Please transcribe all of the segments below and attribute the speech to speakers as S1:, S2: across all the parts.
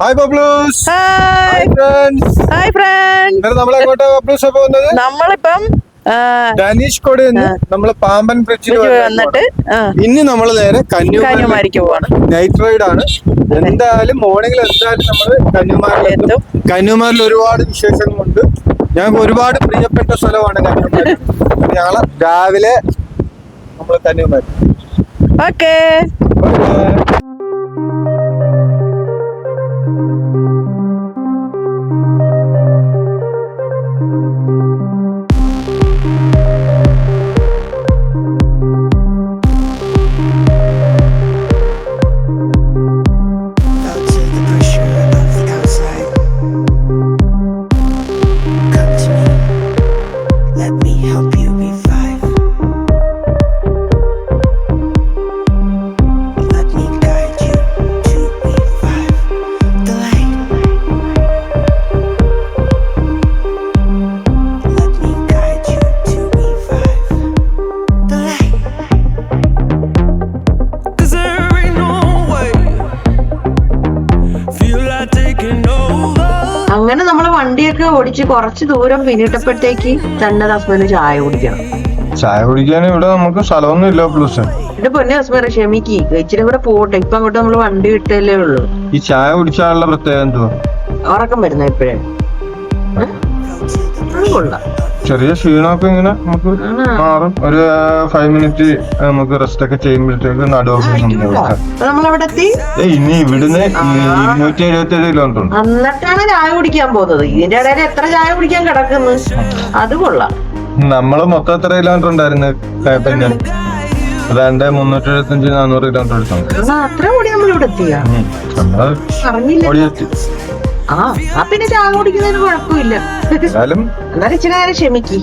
S1: Hi ബബ്ലൂസ്
S2: hi
S1: friends
S2: hi
S1: friends നമ്മൾ എങ്ങോട്ടാ ബബ്ലൂസ് പോകുന്നത്?
S2: നമ്മളിപ്പം
S1: ഡാനിഷ് കോഡ് നമ്മൾ പാമ്പൻ ബ്രിഡ്ജിൽ
S2: വന്നിട്ട് ഇന്ന്
S1: ഇനി നമ്മൾ നേരെ കന്യാകുമാരി
S2: കന്യാകുമാരിക്ക് പോവാണ്.
S1: നൈറ്റ് റൈഡ് ആണ് എന്തായാലും മോർണിംഗിൽ എന്തായാലും നമ്മൾ എത്തും. കന്യാകുമാരിൽ ഒരുപാട് വിശേഷങ്ങളുണ്ട്. ഞങ്ങൾക്ക് ഒരുപാട് പ്രിയപ്പെട്ട സ്ഥലമാണ് കന്യാകുമാരി. അപ്പൊ ഞങ്ങൾ രാവിലെ നമ്മൾ കന്യാകുമാരി.
S2: ഓക്കേ
S3: അങ്ങനെ നമ്മൾ വണ്ടിയൊക്കെ ഓടിച്ച് കുറച്ച് ദൂരം പിന്നിട്ടപ്പോഴത്തേക്ക് തന്നെ ഹസ്ബൻഡ് ചായ കുടിക്കണം.
S1: ചായ കുടിക്കാൻ ഇവിടെ നമുക്ക് സ്ഥലമൊന്നും ഇല്ല പ്ലസ്
S3: എന്റെ പൊന്നെ ഹസ്ബൻഡ് ക്ഷമിക്ക്. ഇച്ചിരി കൂടെ പോട്ടെ. ഇപ്പൊ അങ്ങോട്ട് നമ്മൾ വണ്ടി വിട്ടല്ലേ ഉള്ളൂ.
S1: ഈ ചായ കുടിച്ചാലുള്ള പ്രത്യേകത എന്തുവാ?
S3: ഉറക്കം വരുന്ന ഇപ്പഴേ. കൊള്ളാം.
S1: ചെറിയ ക്ഷീണമൊക്കെ ഇങ്ങനെ നമുക്ക് മാറും. ഒരു ഫൈവ് മിനിറ്റ് നമുക്ക് റെസ്റ്റ് ഒക്കെ ചെയ്യുമ്പോഴത്തേക്ക് നടുവൊക്കെ
S3: നമ്മളവിടെ എത്തി
S1: ഇനി ഇവിടുന്ന് ഇരുന്നൂറ്റി എഴുപത്തി ഏഴ് കിലോമീറ്റർ ഉണ്ട്.
S3: എന്നിട്ടാണ് ചായ കുടിക്കാൻ പോകുന്നത്. ഇതിന്റെ ഇടയിൽ എത്ര ചായ കുടിക്കാൻ കിടക്കുന്നു? അത് കൊള്ളാം.
S1: നമ്മൾ മൊത്തം എത്ര കിലോമീറ്റർ ഉണ്ടായിരുന്നു? കേട്ടെ അതാണ്ട് മുന്നൂറ്റി എഴുപത്തഞ്ച് നാനൂറ് കിലോമീറ്റർ എടുത്തു
S3: അത്ര കൂടി എത്തിയാ?
S1: നമ്മൾ
S3: അറിഞ്ഞില്ല
S1: ഓടിയെത്തി.
S3: ആ ആ പിന്നെ ചായ കുടിക്കുന്നതിന് കുഴപ്പമില്ല.
S1: എന്നാലും
S3: എന്നാലും ഇച്ചിരി നേരം ക്ഷമിക്ക്.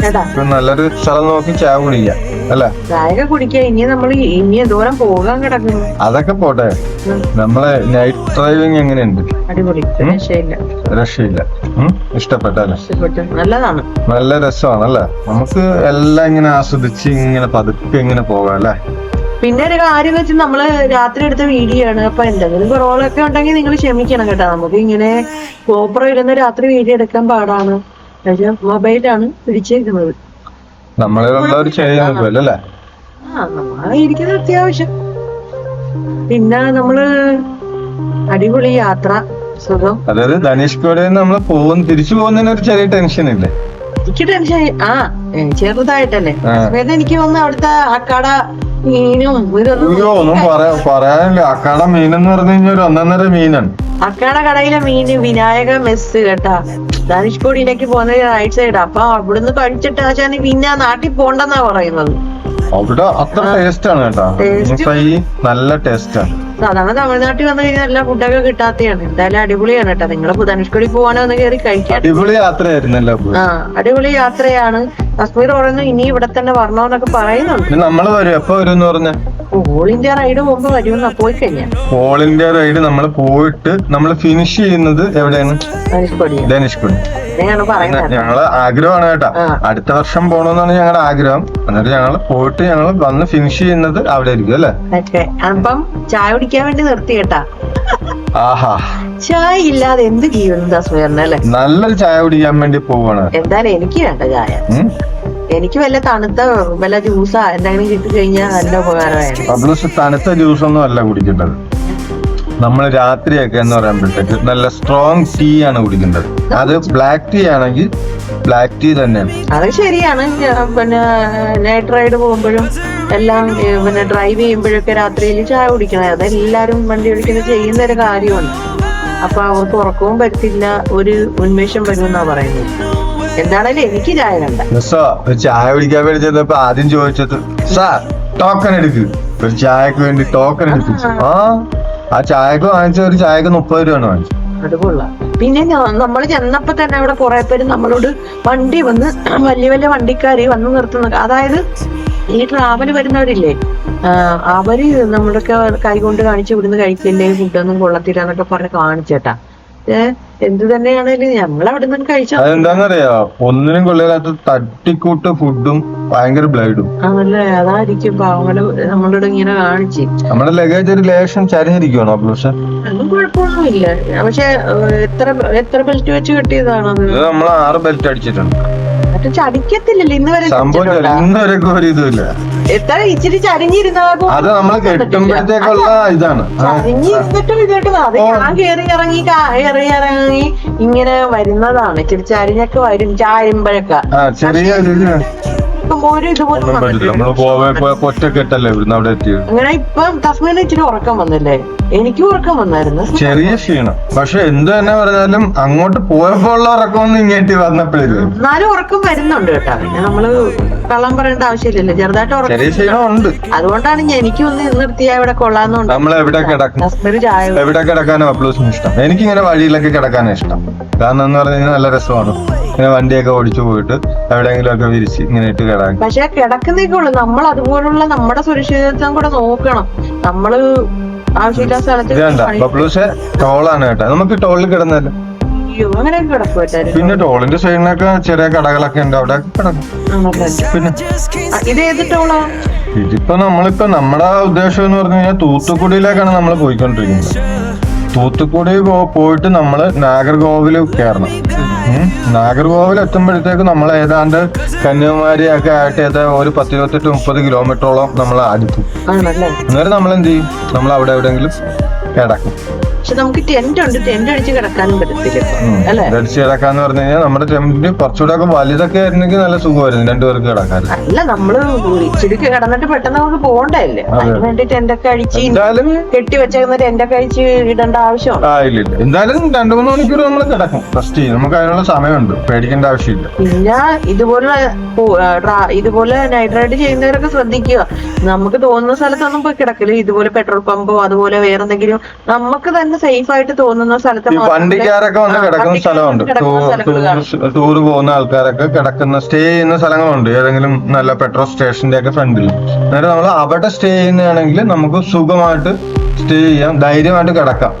S3: കേട്ടാ?
S1: ഇപ്പൊ നല്ലൊരു സ്ഥലം നോക്കി ചായ കുടിക്കാം അല്ല?
S3: ചായ കുടിക്കാൻ ഇനി നമ്മൾ ഇനി ദൂരം പോകാൻ കിടക്കുന്നു.
S1: അതൊക്കെ പോട്ടെ. നമ്മളെ നൈറ്റ് ഡ്രൈവിംഗ് എങ്ങനെയുണ്ട്?
S3: അടിപൊളി. രക്ഷയില്ല.
S1: രക്ഷയില്ല. ഉം? ഇഷ്ടപ്പെട്ടല്ലേ
S3: ഇഷ്ടപ്പെട്ടു. നല്ലതാണ്.
S1: നല്ല രസമാണല്ലേ? നമുക്ക് എല്ലാം ഇങ്ങനെ ആസ്വദിച്ച് ഇങ്ങനെ പതുക്കെ ഇങ്ങനെ പോകാം അല്ലേ?
S3: പിന്നെ ഒരു കാര്യം വെച്ച് നമ്മൾ രാത്രി എടുത്ത വീഡിയോ ആണ്. അപ്പൊ എന്തെങ്കിലും കുറവുകളൊക്കെ ഉണ്ടെങ്കിൽ നിങ്ങൾ ക്ഷമിക്കണം കേട്ടോ. നമുക്ക് ഇങ്ങനെ കോപ്പറ ഇരുന്ന് രാത്രി വീഡിയോ എടുക്കാൻ പാടാണ്. മൊബൈലാണ് പിടിച്ചേക്കുന്നത് ആ ഇരിക്കുന്നത് അത്യാവശ്യം. പിന്നെ നമ്മൾ അടിപൊളി യാത്ര. സുഖം.
S1: അതായത് ധനുഷ്കോടെ നമ്മൾ പോകുന്ന തിരിച്ചു പോകുന്നതിന് ഒരു ചെറിയ ടെൻഷൻ ഇല്ലേ?
S3: എനിക്ക് ടെൻഷൻ ആ ചെറുതായിട്ടല്ലേ.
S1: ആ.
S3: എനിക്ക് വന്ന് അവിടുത്തെ അക്കട മീനും
S1: അയ്യോ ഒന്നും പറയാ പറയാനില്ല. അക്കാട മീൻ എന്ന് പറഞ്ഞു കഴിഞ്ഞാൽ ഒരു ഒന്നൊന്നര മീനാണ്.
S3: അക്കട കടയിലെ മീന് വിനായക മെസ്സ് കേട്ടാ. ധനുഷ്കോടിയിലേക്ക് പോകുന്ന റൈറ്റ് സൈഡ് അപ്പൊ അവിടുന്ന് കഴിച്ചിട്ട് ആശാന് പിന്നെ നാട്ടിൽ പോണ്ടെന്നാ പറയുന്നത്.
S1: അവിടെ അത്ര ടേസ്റ്റ് ആണ് കേട്ടാ. നല്ല ടേസ്റ്റ് ആണ്.
S3: സാധാരണ തമിഴ്നാട്ടിൽ വന്നു കഴിഞ്ഞാൽ എല്ലാ ഫുഡൊക്കെ കിട്ടാത്തെയാണ് എന്തായാലും അടിപൊളിയാണ് കേട്ടോ. നിങ്ങൾ ധനുഷ്കോടി പോവാനോ ഒന്ന് കയറി കഴിക്കാം.
S1: അടിപൊളി യാത്രയായിരുന്നല്ലോ
S3: ആ അടിപൊളി യാത്രയാണ്. കശ്മീർ പറയുന്നു ഇനി ഇവിടെ തന്നെ വരണമെന്നൊക്കെ പറയുന്നുണ്ട്.
S1: ഇനി വരും. എപ്പോ വരും പറഞ്ഞ?
S3: ഓൾ ഇന്ത്യ റൈഡ് പോകുമ്പോ വരുമെന്നാ പോയി കഴിഞ്ഞാൽ
S1: ഓൾ ഇന്ത്യ റൈഡ് നമ്മൾ പോയിട്ട് നമ്മൾ ഫിനിഷ് ചെയ്യുന്നത് എവിടെയാണ്?
S3: ധനുഷ്കോടി.
S1: ധനുഷ്കുടി. ഞങ്ങൾ ആഗ്രഹമാണ് കേട്ടോ. അടുത്ത വർഷം പോണെന്നാണ് ഞങ്ങളുടെ ആഗ്രഹം. എന്നിട്ട് ഞങ്ങൾ പോയിട്ട് ഞങ്ങൾ വന്ന് ഫിനിഷ് ചെയ്യുന്നത് അവിടെ ആയിരിക്കും അല്ലേ?
S3: അപ്പം ചായ കുടിക്കാൻ വേണ്ടി നിർത്തി കേട്ടാ.
S1: ആഹാ.
S3: ചായ ഇല്ലാതെ എന്ത് ജീവനന്താ തസ്മീറിന് അല്ലേ?
S1: നല്ലൊരു ചായ കുടിക്കാൻ വേണ്ടി പോവാണ്.
S3: എന്തായാലും എനിക്ക് വേണ്ട ചായ. എനിക്ക് വല്ല തണുത്ത വല്ല ജ്യൂസാ എന്തെങ്കിലും കിട്ടിക്കഴിഞ്ഞാൽ നല്ല ഉപകാരമായിരുന്നു.
S1: തണുത്ത ജ്യൂസ് ഒന്നും അല്ല കുടിക്കേണ്ടത്. നമ്മൾ രാത്രിയൊക്കെ എന്ന് പറയുമ്പോഴത്തേക്ക് നല്ല സ്ട്രോങ് ടീ ആണ് കുടിക്കേണ്ടത്. അത് ബ്ലാക്ക് ടീ ആണെങ്കിൽ ബ്ലാക്ക് ടീ തന്നെയാണ്.
S3: അത് ശരിയാണ്. പിന്നെ നൈറ്റ് റൈഡ് പോകുമ്പോഴും എല്ലാം പിന്നെ ഡ്രൈവ് ചെയ്യുമ്പോഴൊക്കെ രാത്രിയിൽ ചായ കുടിക്കണം. അതെല്ലാരും വണ്ടി ഓടിക്കുന്നത് ചെയ്യുന്ന ഒരു കാര്യമാണ്. അപ്പൊ അവർക്ക് ഉറക്കവും പറ്റില്ല ഒരു ഉന്മേഷം വരുമെന്നാ പറയുന്നത്. എന്താണേലും എനിക്ക് ചായ കണ്ട
S1: മിസ്സോ ഒരു ചായ കുടിക്കാൻ വേണ്ടി ചെന്നപ്പോ ആദ്യം ചോദിച്ചത് സാർ ടോക്കൺ എടുക്ക്. ഒരു ചായക്ക് വേണ്ടി ടോക്കൺ എടുക്ക് ആ ആ ചായക്ക് വാങ്ങിച്ച ഒരു ചായക്ക് മുപ്പത് രൂപയാണ് വാങ്ങിച്ചത്.
S3: അത് കൊള്ളാം. പിന്നെ നമ്മൾ ചെന്നപ്പോ തന്നെ അവിടെ കുറെ പേര് നമ്മളോട് വണ്ടി വന്ന് വലിയ വലിയ വണ്ടിക്കാര് വന്ന് നിർത്തുന്ന അതായത് ഈ ട്രാവൽ വരുന്നവരില്ലേ? അവർ നമ്മളൊക്കെ കൈകൊണ്ട് കാണിച്ച് ഇവിടുന്ന് കഴിക്കില്ലേ? ഫുഡൊന്നും കൊള്ളത്തില്ല എന്നൊക്കെ പറഞ്ഞ് കാണിച്ചേട്ടാ. എന്ത് തന്നെയാണേലും ഞങ്ങൾ അവിടെ നിന്ന് കഴിച്ചു.
S1: അതെന്താന്നറിയോ? ഒന്നിനും കൊള്ളാത്ത തട്ടിക്കൂട്ട് ഫുഡും ഭയങ്കര ബ്ലൈഡും.
S3: ആണല്ലേ? അതായിരിക്കും പാവങ്ങൾ നമ്മളോട് ഇങ്ങനെ കാണിച്ച്.
S1: നമ്മുടെ ലഗേജ് ഒരു ലേശം ചരിഞ്ഞിരിക്കുവാണോ പക്ഷെ
S3: ഒന്നും കുഴപ്പമൊന്നുമില്ല. പക്ഷെ എത്ര എത്ര ബെൽറ്റ് വെച്ച്
S1: കിട്ടിയതാണോ നമ്മൾ ആറ് ബെൽറ്റ് അടിച്ചിട്ടുണ്ട്.
S3: ചടിക്കത്തില്ലല്ലോ ഇന്ന് വരെ
S1: സംഭവം ഒരു ഇതുമില്ല.
S3: എത്ര ഇച്ചിരി ചരിഞ്ഞിരുന്ന
S1: അത് നമ്മൾ കെട്ടുമ്പോഴത്തേക്കുള്ള ഇതാണ്.
S3: ചരിഞ്ഞിരുന്നിട്ടും ഇതോട്ട് അത് ഞാൻ കേറി ഇറങ്ങി കയറി ഇറങ്ങി ഇങ്ങനെ വരുന്നതാണ്. ഇച്ചിരി ചരിഞ്ഞൊക്കെ വരും. ചാരുമ്പോഴൊക്കെ.
S1: ചെറിയ ഒരു ഇത്
S3: ഇതുപോലെ
S1: ഒന്നും പറ്റില്ല. നമ്മൾ പോവേ പോയപ്പോ ഒറ്റക്കെട്ടല്ലേ ഇവിടുന്ന് അവിടെ എത്തിയത്
S3: അങ്ങനെ ഇപ്പം തസ്മീന് ഇച്ചിരി ഉറക്കം വന്നില്ലേ? എനിക്കും ഉറക്കം വന്നായിരുന്നു.
S1: ചെറിയ ക്ഷീണം. പക്ഷെ എന്ത് തന്നെ പറഞ്ഞാലും അങ്ങോട്ട് പോയപ്പോ ഉള്ള ഉറക്കമൊന്നും ഇങ്ങോട്ട് വന്നപ്പോഴില്ല
S3: എന്നാലും ഉറക്കം വരുന്നുണ്ട് കേട്ടോ. പിന്നെ നമ്മൾ കള്ളം പറയേണ്ട ആവശ്യമില്ലല്ലോ. ചെറുതായിട്ട്
S1: ചെറിയ
S3: ഉറക്കം
S1: ക്ഷീണം ഉണ്ട്
S3: അതുകൊണ്ടാണ് ഞാൻ എനിക്ക് ഒന്ന് നിർത്തിയാ ഇവിടെ കൊള്ളാന്നുണ്ട്
S1: നമ്മൾ എവിടെ കിടക്കും
S3: ചായ
S1: എവിടെ കിടക്കാനും അപ്ലൂസിന് ഇഷ്ടം? എനിക്ക് ഇങ്ങനെ വഴിയിലൊക്കെ കിടക്കാനാണ് ഇഷ്ടം. കാരണം എന്ന് പറഞ്ഞു കഴിഞ്ഞാൽ നല്ല രസമാണ്. ഇങ്ങനെ വണ്ടിയൊക്കെ ഓടിച്ചു പോയിട്ട് എവിടെയെങ്കിലും ഒക്കെ വിരിച്ച് ഇങ്ങനെ ഇട്ട്
S3: പക്ഷെ കിടക്കുന്നേക്കേ ഉള്ളൂ നമ്മൾ അതുപോലുള്ള നമ്മുടെ സുരക്ഷിതത്വം കൂടെ നോക്കണം. നമ്മൾ ആവശ്യമില്ലാത്ത സ്ഥലത്ത്
S1: ടോളാണ് കേട്ടോ. നമുക്ക് ടോളിൽ
S3: കിടന്നല്ലോ?
S1: പിന്നെ ടോളിന്റെ സൈഡിനൊക്കെ ചെറിയ കടകളൊക്കെ ഉണ്ട്. അവിടെ കിടക്കും. പിന്നെ
S3: ഇത്
S1: ഇതിപ്പോ നമ്മളിപ്പോ നമ്മുടെ ഉദ്ദേശം എന്ന് പറഞ്ഞു കഴിഞ്ഞാൽ തൂത്തുക്കുടിയിലേക്കാണ് നമ്മൾ പോയിക്കൊണ്ടിരിക്കുന്നത്. തൂത്തുക്കുടി പോയിട്ട് നമ്മൾ നാഗർകോവിൽ കയറണം. നാഗർകോവിൽ എത്തുമ്പോഴത്തേക്ക് നമ്മൾ ഏതാണ്ട് കന്യാകുമാരി ഒക്കെ ആയിട്ട് ഏതാ ഒരു പത്തിരുപത്തെട്ട് മുപ്പത് കിലോമീറ്ററോളം നമ്മൾ അടുത്തു അന്നേരം നമ്മൾ എന്ത് ചെയ്യും? നമ്മൾ അവിടെ എവിടെയെങ്കിലും കിടക്കും.
S3: പക്ഷെ നമുക്ക് ടെന്റ് ഉണ്ട് ടെന്റ് അടിച്ച് കിടക്കാനും പറ്റത്തില്ല. അല്ലെ?
S1: ധരിച്ച് കിടക്കാന്ന് പറഞ്ഞു കഴിഞ്ഞാൽ നമ്മുടെ ടെന്റ് കുറച്ചുകൂടെ ഒക്കെ വലുതൊക്കെ ആയിരുന്നെങ്കിൽ നല്ല സുഖമായിരുന്നു രണ്ടുപേർക്ക് കിടക്കാൻ.
S3: അല്ല നമ്മൾ ഇച്ചിരി കിടന്നിട്ട് പെട്ടെന്ന് നമുക്ക് പോകണ്ടല്ലേ അതിന് വേണ്ടി ടെന്റ് ഒക്കെ
S1: അടിച്ച്
S3: കെട്ടി വെച്ചേക്കുന്ന ടെന്റൊക്കെ അടിച്ച് ഇടേണ്ട ആവശ്യം
S1: ആ ഇല്ല ഇല്ല. എന്തായാലും രണ്ടു മൂന്ന് മണിക്കൂർ നമ്മൾ കിടക്കും. റെസ്റ്റ് ചെയ്യും. നമുക്ക് അതിനുള്ള സമയമുണ്ട്. പേടിക്കേണ്ട ആവശ്യമില്ല.
S3: പിന്നെ ഇതുപോലെ ഇതുപോലെ നൈറ്റ് റൈഡ് ചെയ്യുന്നവരൊക്കെ ശ്രദ്ധിക്കുക. നമുക്ക് തോന്നുന്ന സ്ഥലത്തൊന്നും പോയി കിടക്കില്ല ഇതുപോലെ പെട്രോൾ പമ്പോ അതുപോലെ വേറെന്തെങ്കിലും നമുക്ക് തന്നെ സേഫ് ആയിട്ട് തോന്നുന്ന സ്ഥലത്ത്
S1: വണ്ടിക്കാരൊക്കെ വന്ന് കിടക്കുന്ന സ്ഥലമുണ്ട്. ടൂർ പോകുന്ന ആൾക്കാരൊക്കെ കിടക്കുന്ന സ്റ്റേ ചെയ്യുന്ന സ്ഥലങ്ങളുണ്ട്. ഏതെങ്കിലും നല്ല പെട്രോൾ സ്റ്റേഷന്റെ ഒക്കെ ഫ്രണ്ടിൽ. അന്നേരം നമ്മൾ അവിടെ സ്റ്റേ ചെയ്യുന്നതാണെങ്കിൽ നമുക്ക് സുഖമായിട്ട് സ്റ്റേ ചെയ്യാം. ധൈര്യമായിട്ട് കിടക്കാം.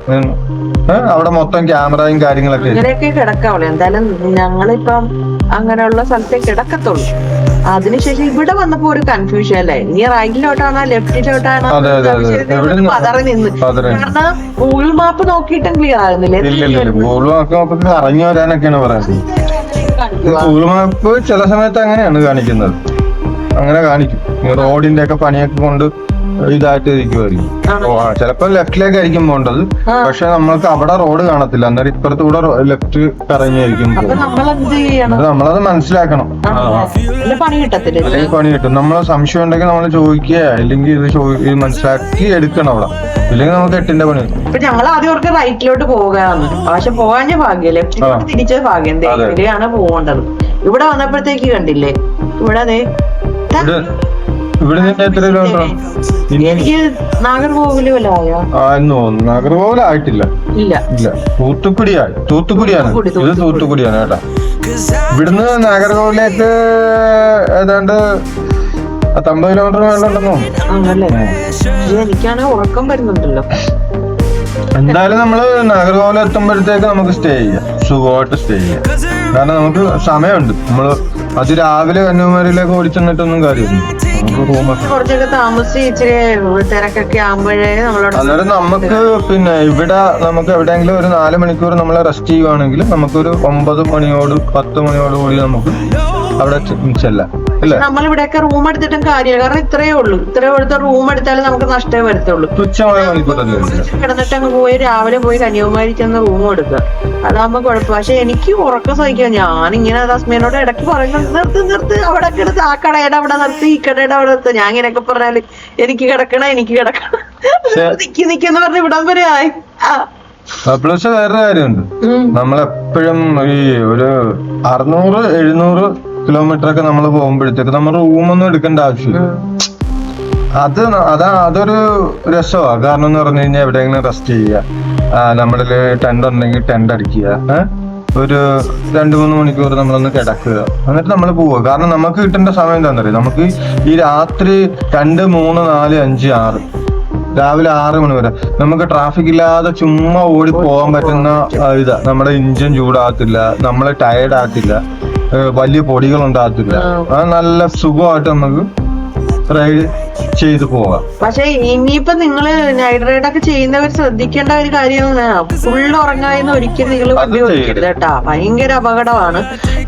S1: അവിടെ മൊത്തം ക്യാമറയും കാര്യങ്ങളൊക്കെ
S3: കിടക്കാവുള്ളൂ. എന്തായാലും ഞങ്ങളിപ്പം അങ്ങനെയുള്ള സ്ഥലത്തെ കിടക്കത്തുള്ളൂ. അതിനുശേഷം ഇവിടെ വന്നപ്പോ ഒരു കൺഫ്യൂഷൻ അല്ലേ? ഇനി റൈറ്റിലോട്ടാണോ ലെഫ്റ്റിലോട്ടാണോ? പതറി നിന്ന്. കാരണം ഗൂഗിൾ മാപ്പ് നോക്കിയിട്ടും ക്ലിയർ ആകുന്നില്ലേ.
S1: ഗൂഗിൾ മാപ്പ് ഇറങ്ങി വരാനൊക്കെയാണ് പറയുന്നത്. ഗൂഗിൾ മാപ്പ് ചില സമയത്ത് അങ്ങനെയാണ് കാണിക്കുന്നത്. അങ്ങനെ കാണിക്കും. റോഡിന്റെ ഒക്കെ പണിയൊക്കെ കൊണ്ട് ഇതായിട്ട് ഇരിക്കുമായിരിക്കും ചിലപ്പോ ലെഫ്റ്റിലേക്കായിരിക്കും പോകേണ്ടത്. പക്ഷെ നമ്മൾക്ക് അവിടെ റോഡ് കാണത്തില്ല. അന്നേരം ഇപ്പുറത്ത് കൂടെ ലെഫ്റ്റ് കറങ്ങിയായിരിക്കും നമ്മളത് മനസ്സിലാക്കണം.
S3: പണി കിട്ടത്തില്ല?
S1: അല്ലെങ്കിൽ പണി കിട്ടും. നമ്മൾ സംശയം ഉണ്ടെങ്കിൽ നമ്മൾ ചോദിക്കുക. അല്ലെങ്കിൽ ഇത് മനസ്സിലാക്കി എടുക്കണം അവിടെ. ഇല്ലെങ്കിൽ നമുക്ക് എട്ടിന്റെ പണി
S3: ഇപ്പൊ ഞങ്ങൾ ആദ്യം അവർക്ക് റൈറ്റിലോട്ട് പോകാന്ന്. പക്ഷെ പോകാൻ ഭാഗ്യം ലെഫ്റ്റിലോട്ട്. തിരിച്ച ഭാഗ്യം പോകേണ്ടത്. ഇവിടെ വന്നപ്പോഴത്തേക്ക് കണ്ടില്ലേ? ഇവിടെ അതെ
S1: ഇവിടെ നിന്ന് എത്ര കിലോമീറ്റർ ഇനി
S3: എനിക്ക്
S1: നാഗർകോവിൽ നാഗർകോവിൽ ആയിട്ടില്ല.
S3: ഇല്ല.
S1: ഇല്ല. തൂത്തുക്കുടിയായി. തൂത്തുക്കുടിയാണ്. ഇത് തൂത്തുക്കുടിയാണ് കേട്ടോ. ഇവിടുന്ന് നാഗർകോവിലേക്ക് ഏതാണ്ട് പത്തമ്പത് കിലോമീറ്റർ
S3: മേളുണ്ടെന്നോ എനിക്കാണ് ഉറക്കം വരുന്നുണ്ടല്ലോ.
S1: എന്തായാലും നമ്മൾ നാഗർകോവിൽ എത്തുമ്പോഴത്തേക്ക് നമുക്ക് സ്റ്റേ ചെയ്യാം. സുഖമായിട്ട് സ്റ്റേ ചെയ്യാം. കാരണം നമുക്ക് സമയമുണ്ട്. നമ്മൾ അതിരാവിലെ കന്യാകുമാരിയിലേക്ക് ഓടിച്ചെന്നിട്ടൊന്നും കാര്യമില്ല.
S3: കുറച്ചൊക്കെ താമസിച്ച് ഇച്ചിരി തിരക്കൊക്കെ ആകുമ്പോഴേ നമ്മളോട്
S1: അന്നേരം നമുക്ക് പിന്നെ ഇവിടെ നമുക്ക് എവിടെയെങ്കിലും ഒരു നാല് മണിക്കൂർ നമ്മളെ റെസ്റ്റ് ചെയ്യുവാണെങ്കിൽ നമുക്കൊരു ഒമ്പത് മണിയോട് പത്ത് മണിയോട് കൂടി നമുക്ക് അവിടെ ചെ- ചെല്ലാം. അല്ലേ?
S3: നമ്മളിവിടെയൊക്കെ റൂം എടുത്തിട്ടും കാര്യമില്ല. കാരണം ഇത്രയേ ഉള്ളൂ. ഇത്രയും എടുത്ത റൂം എടുത്താലും നമുക്ക് നഷ്ടമേ വരത്തുള്ളൂ.
S1: തുച്ഛമായ.
S3: കിടന്നിട്ട് അങ്ങ് പോയി രാവിലെ പോയി കന്യാകുമാരി ചെന്ന് റൂം എടുക്കുക. അതാകുമ്പോ കുഴപ്പം. പക്ഷെ എനിക്ക് ഉറക്കം സഹിക്കാം ഞാൻ ഇങ്ങനെ തസ്മീനോട് ഇടയ്ക്ക് പറയുന്നു നിർത്ത് നിർത്ത് അവിടെ കിടത്ത് ആ കടയുടെ അവിടെ നിർത്തി ഈ കടയുടെ അവിടെ നിർത്ത്. ഞാൻ ഇങ്ങനെയൊക്കെ പറഞ്ഞാൽ എനിക്ക് കിടക്കണ എനിക്ക് കിടക്കണം. നിക്കി നിക്കെന്ന് പറഞ്ഞ് ഇവിടം വരെ ആയി. ആ.
S1: പ്ലസ് വേറൊരു കാര്യമുണ്ട്. നമ്മളെപ്പോഴും ഈ ഒരു അറുന്നൂറ് എഴുന്നൂറ് കിലോമീറ്റർ ഒക്കെ നമ്മൾ പോകുമ്പോഴത്തേക്ക് നമ്മൾ റൂമൊന്നും എടുക്കേണ്ട ആവശ്യമില്ല. അത് അതാ അതൊരു രസമാണ് കാരണം എന്ന് പറഞ്ഞു കഴിഞ്ഞാൽ എവിടെയെങ്കിലും റെസ്റ്റ് ചെയ്യുക. നമ്മുടെ ടെൻഡ് ടെന്റ് ഉണ്ടെങ്കിൽ ടെന്റ് അടിക്കുക. ഒരു രണ്ട് മൂന്ന് മണിക്കൂർ നമ്മളൊന്ന് കിടക്കുക. എന്നിട്ട് നമ്മൾ പോവുക. കാരണം നമുക്ക് കിട്ടേണ്ട സമയം എന്താണെന്നറിയാം നമുക്ക് ഈ രാത്രി രണ്ട് മൂന്ന് നാല് അഞ്ച് ആറ്. രാവിലെ ആറ് മണി വരെ. നമുക്ക് ട്രാഫിക് ഇല്ലാതെ ചുമ്മാ ഓടി പോകാൻ പറ്റുന്ന ഇതാ. നമ്മുടെ ഇഞ്ചിൻ ചൂടാകത്തില്ല. നമ്മളെ ടയേർഡ് ആകത്തില്ല. വലിയ പൊടികൾ ഉണ്ടാകത്തില്ല. അത് നല്ല സുഖമായിട്ട് നമുക്ക് റൈഡ് ചെയ്തു പോവാം
S3: പക്ഷെ ഇനിയിപ്പോ നിങ്ങൾ നൈറ്റ് റൈഡ് ഒക്കെ ചെയ്യുന്നവർ ശ്രദ്ധിക്കേണ്ട ഒരു കാര്യം ഫുള്ള് ഉറങ്ങാതെന്ന് ഒരിക്കലും നിങ്ങൾ ഉപയോഗിക്കരുത് കേട്ടാ. ഭയങ്കര അപകടമാണ്.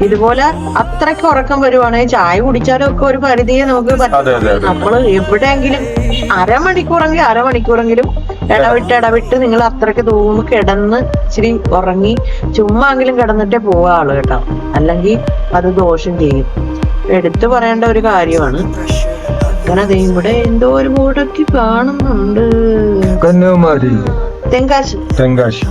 S3: ഇതുപോലെ അത്രയ്ക്ക് ഉറക്കം വരുവാണെങ്കിൽ ചായ കുടിച്ചാലും ഒക്കെ ഒരു പരിധിയെ നമുക്ക് പറ്റും. നമ്മൾ എവിടെയെങ്കിലും അരമണിക്കൂറെങ്കിൽ അരമണിക്കൂറെങ്കിലും ഇടവിട്ട് ഇടവിട്ട് നിങ്ങൾ അത്രയ്ക്ക് തൂന്ന് കിടന്ന് ഇച്ചിരി ഉറങ്ങി ചുമ്മാങ്കിലും കിടന്നിട്ടേ പോവാ ആൾ കേട്ടോ. അല്ലെങ്കിൽ അത് ദോഷം ചെയ്യും. എടുത്തു പറയേണ്ട ഒരു കാര്യമാണ്. അങ്ങനെ അതേ ഇവിടെ എന്തോ ഒരു മൂടൊക്കെ കാണുന്നുണ്ട്.
S1: കന്യാകുമാരി
S3: തെങ്കാശി.
S1: തെങ്കാശി.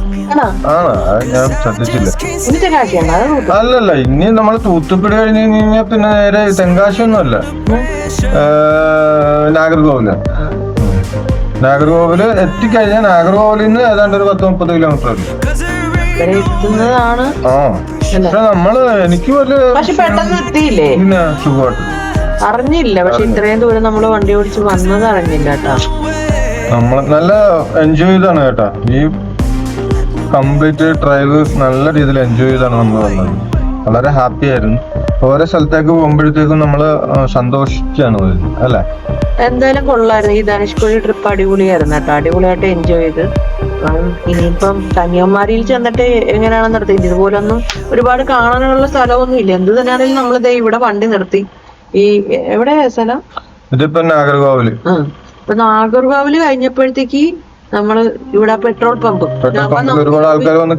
S1: അല്ലല്ല ഇനി നമ്മൾ തൂത്തുപിടി കഴിഞ്ഞ് കഴിഞ്ഞാൽ പിന്നെ നേരെ തെങ്കാശി ഒന്നുമല്ല നാഗർകോവിൽ. നാഗർകോവിൽ എത്തിക്കഴിഞ്ഞാൽ നാഗർകോവിലിൽ നിന്ന് ഏതാണ്ട് ഒരു പത്ത് മുപ്പത് കിലോമീറ്റർ
S3: എത്തുന്നതാണ്.
S1: ആ. പക്ഷെ നമ്മൾ എനിക്ക് വലിയ
S3: പക്ഷെ പെട്ടെന്ന് എത്തിയില്ലേ?
S1: പിന്നെ സുഖമായിട്ട്.
S3: അറിഞ്ഞില്ല. പക്ഷെ ഇത്രയും ദൂരം നമ്മൾ വണ്ടി ഓടിച്ച് വന്നത് അറിഞ്ഞില്ല കേട്ടാ.
S1: നമ്മൾ നല്ല എൻജോയ് ചെയ്താണ് കേട്ടാ. ഈ കംപ്ലീറ്റ് ഡ്രൈവ് നല്ല രീതിയിൽ എൻജോയ് ചെയ്താണ് നമ്മൾ വന്നത്. വളരെ ഹാപ്പി ആയിരുന്നു. ഓരോ സ്ഥലത്തേക്ക് പോകുമ്പോഴത്തേക്കും നമ്മൾ സന്തോഷിച്ചാണ് വരുന്നത് അല്ലേ?
S3: എന്തായാലും കൊള്ളായിരുന്നു. ഈ ധനുഷ്കോടി ട്രിപ്പ് അടിപൊളിയായിരുന്നു കേട്ടോ. അടിപൊളിയായിട്ട് എൻജോയ് ചെയ്ത്. ഇനിയിപ്പം കന്യാകുമാരിയിൽ ചെന്നിട്ട് എങ്ങനെയാണെന്ന് നിർത്തി ഇതുപോലൊന്നും ഒരുപാട് കാണാനുള്ള സ്ഥലമൊന്നും ഇല്ല. എന്ത് തന്നെയാണെങ്കിലും നമ്മൾ ദേ ഇവിടെ വണ്ടി നിർത്തി. ഈ എവിടെയാ സ്ഥലം?
S1: ഇതിപ്പോ നാഗർകോവിൽ.
S3: ആ ഇപ്പൊ നാഗർകോവിൽ കഴിഞ്ഞപ്പോഴത്തേക്ക് നമ്മൾ ഇവിടെ പെട്രോൾ പമ്പ്.
S1: ഒരുപാട് ആൾക്കാർ വന്ന്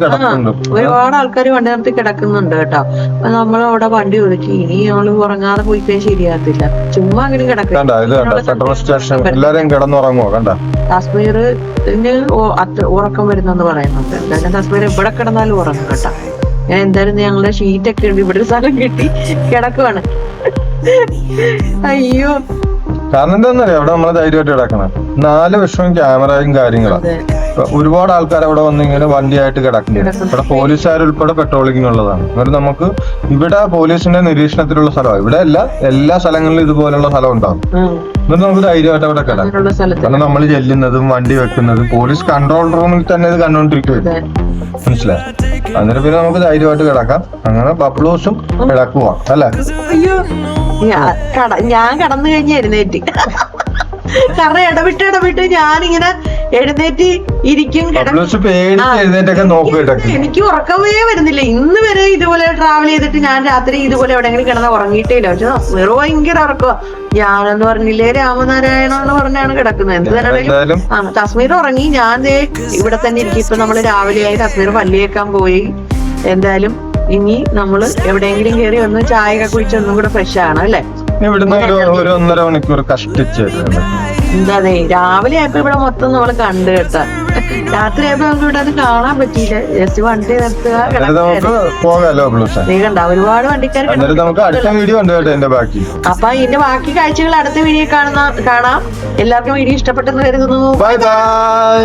S3: ഒരുപാട് ആൾക്കാർ വണ്ടി നിർത്തി കിടക്കുന്നുണ്ട് കേട്ടോ. അപ്പൊ നമ്മൾ അവിടെ വണ്ടി ഒതുക്കി. ഇനി നമ്മൾ ഉറങ്ങാതെ പോയി കഴിഞ്ഞാൽ ശരിയാകത്തില്ല. ചുമ്മാ അങ്ങനെ കിടക്കും. അത്ര ഉറക്കം വരുന്നെന്ന് പറയുന്നുണ്ട്. എന്തായാലും കാശ്മീർ എവിടെ കിടന്നാലും ഉറങ്ങും കേട്ടോ. ഞാൻ എന്തായാലും ഞങ്ങളുടെ ഷീറ്റൊക്കെ ഉണ്ട്. ഇവിടെ ഒരു സ്ഥലം കിട്ടി. കിടക്കുവാണ്. അയ്യോ.
S1: കാരണം എന്താണെന്നറിയാം അവിടെ നമ്മളെ ധൈര്യമായിട്ട് കിടക്കണം. നാല് വർഷവും ക്യാമറയും കാര്യങ്ങളാണ് ഒരുപാട് ആൾക്കാർ അവിടെ വന്ന് ഇങ്ങനെ വണ്ടിയായിട്ട് കിടക്കുന്നുണ്ട് ഇവിടെ പോലീസുകാർ ഉൾപ്പെടെ പെട്രോളിംഗ് ഉള്ളതാണ്. എന്നിട്ട് നമുക്ക് ഇവിടെ പോലീസിന്റെ നിരീക്ഷണത്തിലുള്ള സ്ഥലമാണ് ഇവിടെ അല്ല എല്ലാ സ്ഥലങ്ങളിലും ഇതുപോലുള്ള സ്ഥലം ഉണ്ടാവും. എന്നിട്ട് നമുക്ക് ധൈര്യമായിട്ട് അവിടെ കിടക്കാം. കാരണം നമ്മൾ ചെല്ലുന്നതും വണ്ടി വെക്കുന്നതും പോലീസ് കൺട്രോൾ റൂമിൽ തന്നെ ഇത് കണ്ടോണ്ടിരിക്കുവല്ലേ
S3: അതെ.
S1: മനസ്സിലായി? എന്നിട്ട് പിന്നെ നമുക്ക് ധൈര്യമായിട്ട് കിടക്കാം. അങ്ങനെ ബബ്ലോസും കിടക്കുവാ. അല്ലേ?
S3: ഞാൻ കട ഞാൻ കടന്നു കഴിഞ്ഞ എഴുന്നേറ്റ്. കാരണം ഇടവിട്ട് ഇടവിട്ട് ഞാനിങ്ങനെ എഴുന്നേറ്റ് ഇരിക്കും എനിക്ക് ഉറക്കമേ വരുന്നില്ല. ഇന്ന് വരെ ഇതുപോലെ ട്രാവൽ ചെയ്തിട്ട് ഞാൻ രാത്രി ഇതുപോലെ എവിടെങ്കിലും കിടന്ന ഉറങ്ങിയിട്ടേ ഇല്ല പക്ഷെ വെറും ഭയങ്കര ഉറക്കുക ഞാനെന്ന് പറഞ്ഞില്ലേ രാമനാരായണ എന്ന് പറഞ്ഞാണ് കിടക്കുന്നത്. എന്ത്
S1: എന്തായാലും
S3: ആ കാശ്മീർ ഉറങ്ങി. ഞാൻ ഇവിടെ തന്നെ ഇരിക്കും. ഇപ്പൊ നമ്മൾ രാവിലെയായി കാശ്മീർ പല്ലിയേക്കാൻ പോയി. എന്തായാലും ഇനി നമ്മൾ എവിടെയെങ്കിലും കയറി ഒന്ന് ചായ ഒക്കെ കുടിച്ച് ഒന്നും കൂടെ ഫ്രഷ് ആണ് അല്ലെ?
S1: ഇവിടുന്ന് ഒരു ഒരു ഒന്നര മണിക്കൂർ കഷ്ടിച്ച്
S3: എന്താ രാവിലെ ആയപ്പോ ഇവിടെ മൊത്തം നമ്മൾ കണ്ടു കേട്ടാ. രാത്രി ആയപ്പോ നമുക്ക് ഇവിടെ അത് കാണാൻ പറ്റിയില്ല. ജസ്റ്റ് വണ്ടി നിർത്തുക
S1: നമുക്ക് പോകാലോ ബ്ലൂസ്?
S3: നീ കണ്ട ഒരുപാട് വണ്ടിക്കാർ
S1: നമുക്ക് അടുത്ത വീഡിയോ ഉണ്ട് കേട്ടോ എന്റെ ബാക്കി.
S3: അപ്പൊ ഇതിന്റെ ബാക്കി കാഴ്ചകൾ അടുത്ത വീഡിയോ കാണുന്ന കാണാം. എല്ലാവർക്കും വീഡിയോ ഇഷ്ടപ്പെട്ടെന്ന് കരുതുന്നു.
S1: Bye bye